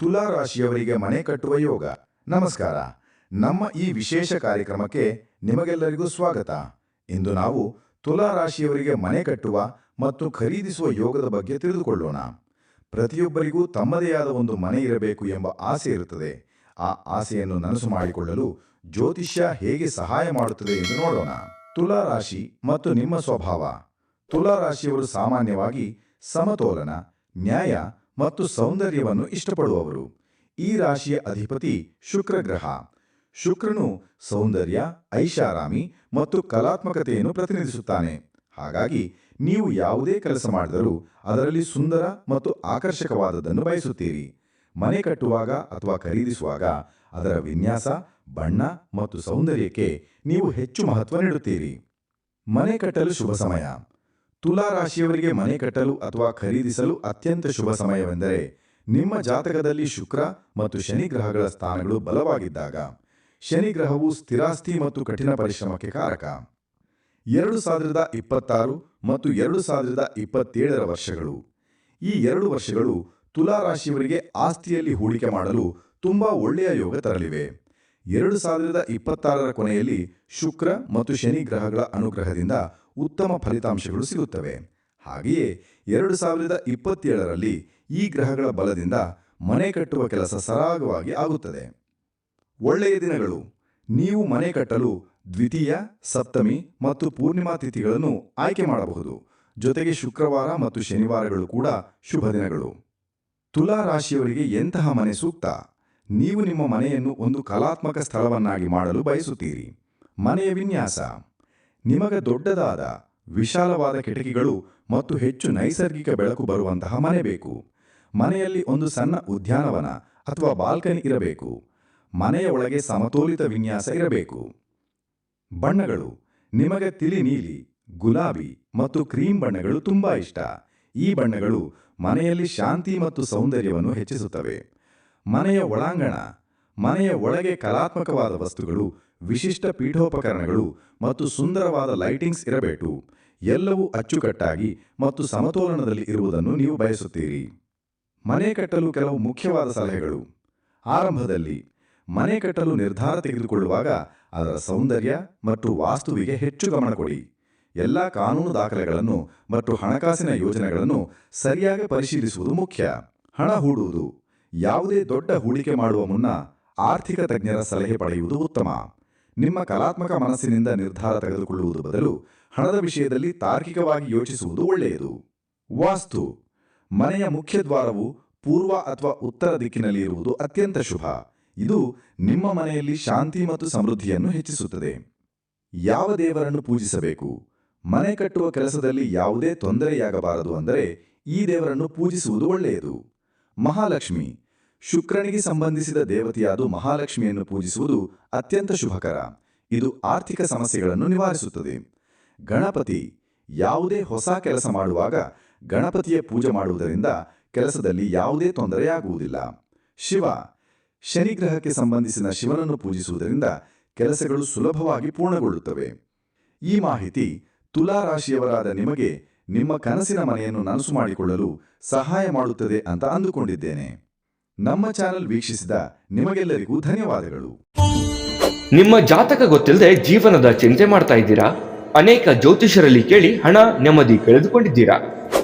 ತುಲಾ ರಾಶಿಯವರಿಗೆ ಮನೆ ಕಟ್ಟುವ ಯೋಗ. ನಮಸ್ಕಾರ. ನಮ್ಮ ಈ ವಿಶೇಷ ಕಾರ್ಯಕ್ರಮಕ್ಕೆ ನಿಮಗೆಲ್ಲರಿಗೂ ಸ್ವಾಗತ. ಇಂದು ನಾವು ತುಲಾ ರಾಶಿಯವರಿಗೆ ಮನೆ ಕಟ್ಟುವ ಮತ್ತು ಖರೀದಿಸುವ ಯೋಗದ ಬಗ್ಗೆ ತಿಳಿದುಕೊಳ್ಳೋಣ. ಪ್ರತಿಯೊಬ್ಬರಿಗೂ ತಮ್ಮದೇ ಆದ ಒಂದು ಮನೆ ಇರಬೇಕು ಎಂಬ ಆಸೆ ಇರುತ್ತದೆ. ಆ ಆಸೆಯನ್ನು ನನಸು ಮಾಡಿಕೊಳ್ಳಲು ಜ್ಯೋತಿಷ್ಯ ಹೇಗೆ ಸಹಾಯ ಮಾಡುತ್ತದೆ ಎಂದು ನೋಡೋಣ. ತುಲಾ ರಾಶಿ ಮತ್ತು ನಿಮ್ಮ ಸ್ವಭಾವ. ತುಲಾ ರಾಶಿಯವರು ಸಾಮಾನ್ಯವಾಗಿ ಸಮತೋಲನ, ನ್ಯಾಯ ಮತ್ತು ಸೌಂದರ್ಯವನ್ನು ಇಷ್ಟಪಡುವವರು. ಈ ರಾಶಿಯ ಅಧಿಪತಿ ಶುಕ್ರ ಗ್ರಹ ಶುಕ್ರನು ಸೌಂದರ್ಯ, ಐಷಾರಾಮಿ ಮತ್ತು ಕಲಾತ್ಮಕತೆಯನ್ನು ಪ್ರತಿನಿಧಿಸುತ್ತಾನೆ. ಹಾಗಾಗಿ ನೀವು ಯಾವುದೇ ಕೆಲಸ ಮಾಡಿದರೂ ಅದರಲ್ಲಿ ಸುಂದರ ಮತ್ತು ಆಕರ್ಷಕವಾದದ್ದನ್ನು ಬಯಸುತ್ತೀರಿ. ಮನೆ ಕಟ್ಟುವಾಗ ಅಥವಾ ಖರೀದಿಸುವಾಗ ಅದರ ವಿನ್ಯಾಸ, ಬಣ್ಣ ಮತ್ತು ಸೌಂದರ್ಯಕ್ಕೆ ನೀವು ಹೆಚ್ಚು ಮಹತ್ವ ನೀಡುತ್ತೀರಿ. ಮನೆ ಕಟ್ಟಲು ಶುಭ ಸಮಯ. ತುಲಾ ರಾಶಿಯವರಿಗೆ ಮನೆ ಕಟ್ಟಲು ಅಥವಾ ಖರೀದಿಸಲು ಅತ್ಯಂತ ಶುಭ ಸಮಯವೆಂದರೆ ನಿಮ್ಮ ಜಾತಕದಲ್ಲಿ ಶುಕ್ರ ಮತ್ತು ಶನಿ ಗ್ರಹಗಳ ಸ್ಥಾನಗಳು ಬಲವಾಗಿದ್ದಾಗ ಶನಿ ಗ್ರಹವು ಸ್ಥಿರಾಸ್ತಿ ಮತ್ತು ಕಠಿಣ ಪರಿಶ್ರಮಕ್ಕೆ ಕಾರಕ. ಎರಡು ಸಾವಿರದ ಇಪ್ಪತ್ತಾರು ಮತ್ತು ಎರಡು ಸಾವಿರದ ಇಪ್ಪತ್ತೇಳರ ವರ್ಷಗಳು. ಈ ಎರಡು ವರ್ಷಗಳು ತುಲಾ ರಾಶಿಯವರಿಗೆ ಆಸ್ತಿಯಲ್ಲಿ ಹೂಡಿಕೆ ಮಾಡಲು ತುಂಬಾ ಒಳ್ಳೆಯ ಯೋಗ ತರಲಿವೆ. ಎರಡು ಸಾವಿರದ ಇಪ್ಪತ್ತಾರರ ಕೊನೆಯಲ್ಲಿ ಶುಕ್ರ ಮತ್ತು ಶನಿ ಗ್ರಹಗಳ ಅನುಗ್ರಹದಿಂದ ಉತ್ತಮ ಫಲಿತಾಂಶಗಳು ಸಿಗುತ್ತವೆ. ಹಾಗೆಯೇ ಎರಡು ಸಾವಿರದ ಇಪ್ಪತ್ತೇಳರಲ್ಲಿ ಈ ಗ್ರಹಗಳ ಬಲದಿಂದ ಮನೆ ಕಟ್ಟುವ ಕೆಲಸ ಸರಾಗವಾಗಿ ಆಗುತ್ತದೆ. ಒಳ್ಳೆಯ ದಿನಗಳು. ನೀವು ಮನೆ ಕಟ್ಟಲು ದ್ವಿತೀಯ, ಸಪ್ತಮಿ ಮತ್ತು ಪೂರ್ಣಿಮಾ ತಿಥಿಗಳನ್ನು ಆಯ್ಕೆ ಮಾಡಬಹುದು. ಜೊತೆಗೆ ಶುಕ್ರವಾರ ಮತ್ತು ಶನಿವಾರಗಳು ಕೂಡ ಶುಭ ದಿನಗಳು. ತುಲಾ ರಾಶಿಯವರಿಗೆ ಎಂತಹ ಮನೆ ಸೂಕ್ತ? ನೀವು ನಿಮ್ಮ ಮನೆಯನ್ನು ಒಂದು ಕಲಾತ್ಮಕ ಸ್ಥಳವನ್ನಾಗಿ ಮಾಡಲು ಬಯಸುತ್ತೀರಿ. ಮನೆಯ ವಿನ್ಯಾಸ. ನಿಮಗೆ ದೊಡ್ಡದಾದ, ವಿಶಾಲವಾದ ಕಿಟಕಿಗಳು ಮತ್ತು ಹೆಚ್ಚು ನೈಸರ್ಗಿಕ ಬೆಳಕು ಬರುವಂತಹ ಮನೆ ಬೇಕು. ಮನೆಯಲ್ಲಿ ಒಂದು ಸಣ್ಣ ಉದ್ಯಾನವನ ಅಥವಾ ಬಾಲ್ಕನಿ ಇರಬೇಕು. ಮನೆಯ ಒಳಗೆ ಸಮತೋಲಿತ ವಿನ್ಯಾಸ ಇರಬೇಕು. ಬಣ್ಣಗಳು. ನಿಮಗೆ ತಿಳಿ ನೀಲಿ, ಗುಲಾಬಿ ಮತ್ತು ಕ್ರೀಮ್ ಬಣ್ಣಗಳು ತುಂಬಾ ಇಷ್ಟ. ಈ ಬಣ್ಣಗಳು ಮನೆಯಲ್ಲಿ ಶಾಂತಿ ಮತ್ತು ಸೌಂದರ್ಯವನ್ನು ಹೆಚ್ಚಿಸುತ್ತವೆ. ಮನೆಯ ಒಳಾಂಗಣ. ಮನೆಯ ಒಳಗೆ ಕಲಾತ್ಮಕವಾದ ವಸ್ತುಗಳು, ವಿಶಿಷ್ಟ ಪೀಠೋಪಕರಣಗಳು ಮತ್ತು ಸುಂದರವಾದ ಲೈಟಿಂಗ್ಸ್ ಇರಬೇಕು. ಎಲ್ಲವೂ ಅಚ್ಚುಕಟ್ಟಾಗಿ ಮತ್ತು ಸಮತೋಲನದಲ್ಲಿ ಇರುವುದನ್ನು ನೀವು ಬಯಸುತ್ತೀರಿ. ಮನೆ ಕಟ್ಟಲು ಕೆಲವು ಮುಖ್ಯವಾದ ಸಲಹೆಗಳು. ಆರಂಭದಲ್ಲಿ, ಮನೆ ಕಟ್ಟಲು ನಿರ್ಧಾರ ತೆಗೆದುಕೊಳ್ಳುವಾಗ ಅದರ ಸೌಂದರ್ಯ ಮತ್ತು ವಾಸ್ತುವಿಗೆ ಹೆಚ್ಚು ಗಮನ ಕೊಡಿ. ಎಲ್ಲ ಕಾನೂನು ದಾಖಲೆಗಳನ್ನು ಮತ್ತು ಹಣಕಾಸಿನ ಯೋಜನೆಗಳನ್ನು ಸರಿಯಾಗಿ ಪರಿಶೀಲಿಸುವುದು ಮುಖ್ಯ. ಹಣ ಹೂಡುವುದು. ಯಾವುದೇ ದೊಡ್ಡ ಹೂಡಿಕೆ ಮಾಡುವ ಮುನ್ನ ಆರ್ಥಿಕ ತಜ್ಞರ ಸಲಹೆ ಪಡೆಯುವುದು ಉತ್ತಮ. ನಿಮ್ಮ ಕಲಾತ್ಮಕ ಮನಸ್ಸಿನಿಂದ ನಿರ್ಧಾರ ತೆಗೆದುಕೊಳ್ಳುವುದು ಬದಲು ಹಣದ ವಿಷಯದಲ್ಲಿ ತಾರ್ಕಿಕವಾಗಿ ಯೋಚಿಸುವುದು ಒಳ್ಳೆಯದು. ವಾಸ್ತು. ಮನೆಯ ಮುಖ್ಯ ದ್ವಾರವು ಪೂರ್ವ ಅಥವಾ ಉತ್ತರ ದಿಕ್ಕಿನಲ್ಲಿ ಇರುವುದು ಅತ್ಯಂತ ಶುಭ. ಇದು ನಿಮ್ಮ ಮನೆಯಲ್ಲಿ ಶಾಂತಿ ಮತ್ತು ಸಮೃದ್ಧಿಯನ್ನು ಹೆಚ್ಚಿಸುತ್ತದೆ. ಯಾವ ದೇವರನ್ನು ಪೂಜಿಸಬೇಕು? ಮನೆ ಕಟ್ಟುವ ಕೆಲಸದಲ್ಲಿ ಯಾವುದೇ ತೊಂದರೆಯಾಗಬಾರದು ಅಂದರೆ ಈ ದೇವರನ್ನು ಪೂಜಿಸುವುದು ಒಳ್ಳೆಯದು. ಮಹಾಲಕ್ಷ್ಮಿ. ಶುಕ್ರನಿಗೆ ಸಂಬಂಧಿಸಿದ ದೇವತೆಯಾದ ಮಹಾಲಕ್ಷ್ಮಿಯನ್ನು ಪೂಜಿಸುವುದು ಅತ್ಯಂತ ಶುಭಕರ. ಇದು ಆರ್ಥಿಕ ಸಮಸ್ಯೆಗಳನ್ನು ನಿವಾರಿಸುತ್ತದೆ. ಗಣಪತಿ ಯಾವುದೇ ಹೊಸ ಕೆಲಸ ಮಾಡುವಾಗ ಗಣಪತಿಯ ಪೂಜೆ ಮಾಡುವುದರಿಂದ ಕೆಲಸದಲ್ಲಿ ಯಾವುದೇ ತೊಂದರೆಯಾಗುವುದಿಲ್ಲ. ಶಿವ ಶನಿಗ್ರಹಕ್ಕೆ ಸಂಬಂಧಿಸಿದ ಶಿವನನ್ನು ಪೂಜಿಸುವುದರಿಂದ ಕೆಲಸಗಳು ಸುಲಭವಾಗಿ ಪೂರ್ಣಗೊಳ್ಳುತ್ತವೆ. ಈ ಮಾಹಿತಿ ತುಲಾ ರಾಶಿಯವರಾದ ನಿಮಗೆ ನಿಮ್ಮ ಕನಸಿನ ಮನೆಯನ್ನು ನನಸು ಮಾಡಿಕೊಳ್ಳಲು ಸಹಾಯ ಮಾಡುತ್ತದೆ ಅಂತ ಅಂದುಕೊಂಡಿದ್ದೇನೆ. ನಮ್ಮ ಚಾನೆಲ್ ವೀಕ್ಷಿಸಿದ ನಿಮಗೆಲ್ಲರಿಗೂ ಧನ್ಯವಾದಗಳು. ನಿಮ್ಮ ಜಾತಕ ಗೊತ್ತಿಲ್ಲದೆ ಜೀವನದ ಚಿಂತೆ ಮಾಡ್ತಾ ಇದ್ದೀರಾ? ಅನೇಕ ಜ್ಯೋತಿಷರಲ್ಲಿ ಕೇಳಿ ಹಣ ನೆಮ್ಮದಿ ಕಳೆದುಕೊಂಡಿದ್ದೀರಾ?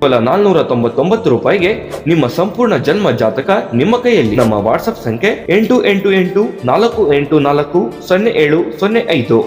ಕೇವಲ ನಾಲ್ನೂರ ತೊಂಬತ್ತೊಂಬತ್ತು ರೂಪಾಯಿಗೆ ನಿಮ್ಮ ಸಂಪೂರ್ಣ ಜನ್ಮ ಜಾತಕ ನಿಮ್ಮ ಕೈಯಲ್ಲಿ. ನಮ್ಮ ವಾಟ್ಸಪ್ ಸಂಖ್ಯೆ ಎಂಟು ಎಂಟು ಎಂಟು ನಾಲ್ಕು ಎಂಟು ನಾಲ್ಕು ಸೊನ್ನೆ ಏಳು ಸೊನ್ನೆ ಐದು.